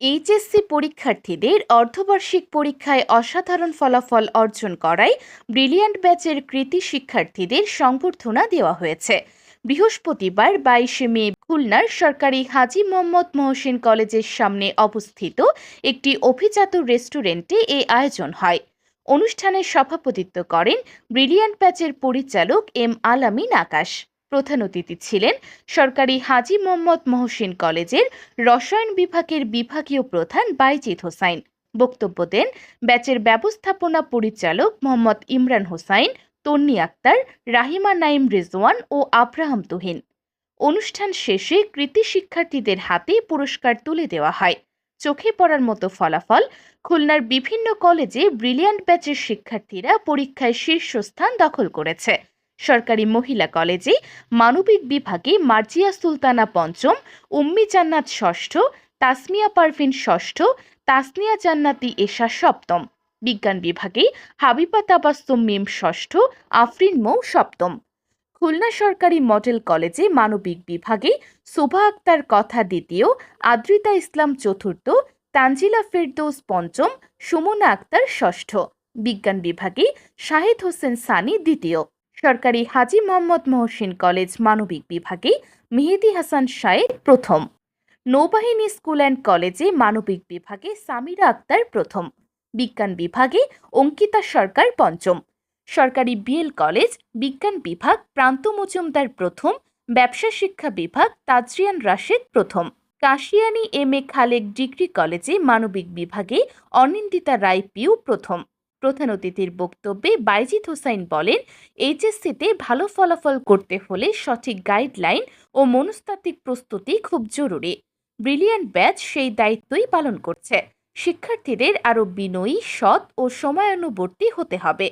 HSC পরীক্ষার্থীদের অর্ধবার্ষিক পরীক্ষায় অসাধারণ ফলাফল অর্জন করায় ব্রিলিয়ান্ট ব্যাচের কৃতি শিক্ষার্থীদের সংবর্ধনা দেওয়া হয়েছে। বৃহস্পতিবার বাইশে মে খুলনার সরকারি হাজি মোহাম্মদ মহসিন কলেজের সামনে অবস্থিত একটি অভিজাত রেস্টুরেন্টে এ আয়োজন হয়। অনুষ্ঠানে সভাপতিত্ব করেন ব্রিলিয়ান্ট ব্যাচের পরিচালক এম আলামিন আকাশ। প্রধান অতিথি ছিলেন সরকারি হাজি মোহাম্মদ মহসিন কলেজের রসায়ন বিভাগের বিভাগীয় প্রধান বাইজিৎ হোসাইন। বক্তব্য দেন ব্যাচের ব্যবস্থাপনা পরিচালক মোহাম্মদ ইমরান হোসাইন, তন্নি আক্তার, রাহিমা নাইম রেজওয়ান ও আব্রাহাম তুহিন। অনুষ্ঠান শেষে কৃতি শিক্ষার্থীদের হাতে পুরস্কার তুলে দেওয়া হয়। চোখে পড়ার মতো ফলাফল, খুলনার বিভিন্ন কলেজে ব্রিলিয়ান্ট ব্যাচের শিক্ষার্থীরা পরীক্ষায় শীর্ষস্থান দখল করেছে। সরকারি মহিলা কলেজে মানবিক বিভাগে মার্জিয়া সুলতানা পঞ্চম, উম্মি জান্নাত ষষ্ঠ, তাসমিয়া পারভিন ষষ্ঠ, তাসনিয়া জান্নাতি এশা সপ্তম। বিজ্ঞান বিভাগে হাবিবা তাবাস্তুম মিম ষষ্ঠ, আফরিন মৌ সপ্তম। খুলনা সরকারি মডেল কলেজে মানবিক বিভাগে শোভা আক্তার কথা দ্বিতীয়, আদ্রিতা ইসলাম চতুর্থ, তানজিলা ফেরদৌস পঞ্চম, সুমনা আক্তার ষষ্ঠ। বিজ্ঞান বিভাগে শাহিদ হোসেন সানি দ্বিতীয়। সরকারি হাজি মোহাম্মদ মহসিন কলেজ মানবিক বিভাগে মেহেদি হাসান শায়েক প্রথম। নৌবাহিনী স্কুল অ্যান্ড কলেজে মানবিক বিভাগে সামিরা আক্তার প্রথম। বিজ্ঞান বিভাগে অঙ্কিতা সরকার পঞ্চম। সরকারি বিএল কলেজ, বিজ্ঞান বিভাগ, প্রান্ত মজুমদার প্রথম, ব্যবসা শিক্ষা বিভাগ, তাজরিয়ান রাশেদ প্রথম। Kashiani M A Khalek degree কলেজে মানবিক বিভাগে অনিন্দিতা রায় পিউ প্রথম। প্রধান অতিথির বক্তব্যে বাইজিৎ হোসাইন বলেন, এইচএসসিতে ভালো ফলাফল করতে হলে সঠিক গাইডলাইন ও মনস্তাত্ত্বিক প্রস্তুতি খুব জরুরি। ব্রিলিয়ান্ট ব্যাচ সেই দায়িত্বই পালন করছে। শিক্ষার্থীদের আরও বিনয়ী, সৎ ও সময়ানুবর্তী হতে হবে।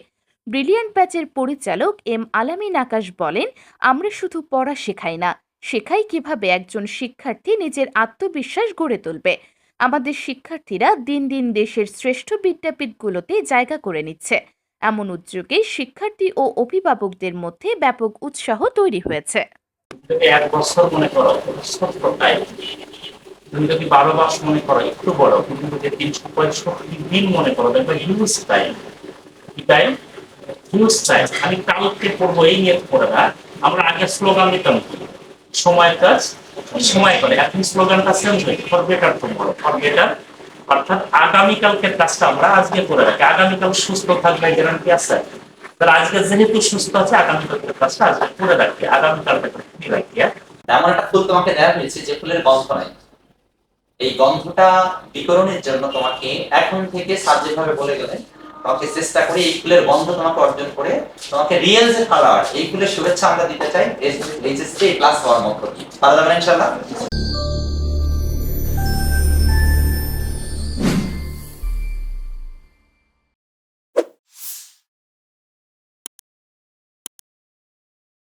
ব্রিলিয়ান্ট ব্যাচের পরিচালক এম আলামিন আকাশ বলেন, আমরা শুধু পড়া শেখাই না, শেখাই কীভাবে একজন শিক্ষার্থী নিজের আত্মবিশ্বাস গড়ে তুলবে। আমাদের শিক্ষার্থীরা দিন দিন দেশের শ্রেষ্ঠ বিদ্যাপীঠগুলোতে জায়গা করে নিচ্ছে। এমন উদ্যোগে শিক্ষার্থী ও অভিভাবকদের মধ্যে ব্যাপক উৎসাহ তৈরি হয়েছে। এক বছর মনে করো তুমি যদি বারো মাস মনে করো, একটু বড় তুমি যদি তিনশো পঁয়ষট্টি দিন মনে করো টাইম কি টাইম টাইম আমি কালকে পড়ব, এই নিয়ে পড়ে না। আমরা আগে স্লোগান দিতাম সময় কাজ সময় করে। এখন স্লোগানটা চেঞ্জ হয়েছে for better tomorrow for better অর্থাৎ আগামীকালকে কাজটা আমরা আজকে করে রাখি। আগামীকাল সুস্থ থাকবে গ্যারান্টি আছে। তাহলে আজকে যেহেতু সুস্থ আছে, আগামীকালকের কাজটা আজকে করে রাখি। আগামীকালকে রাখি হ্যাঁ? এমন একটা ফুল তোমাকে দেওয়া হয়েছে যে ফুলের গন্ধ নাই। এই গন্ধটা বিকরণের জন্য তোমাকে এখন থেকে স্যার যেভাবে বলে গেলেন তোমাকে চেষ্টা করে এই ফুলের গন্ধ তোমাকে অর্জন করে তোমাকে রিয়েল যে কালার এই ফুলের শুভেচ্ছা আমরা দিতে চাই এইচএসসি ক্লাস হওয়ার মতো। পারা যাবে ইনশাল্লাহ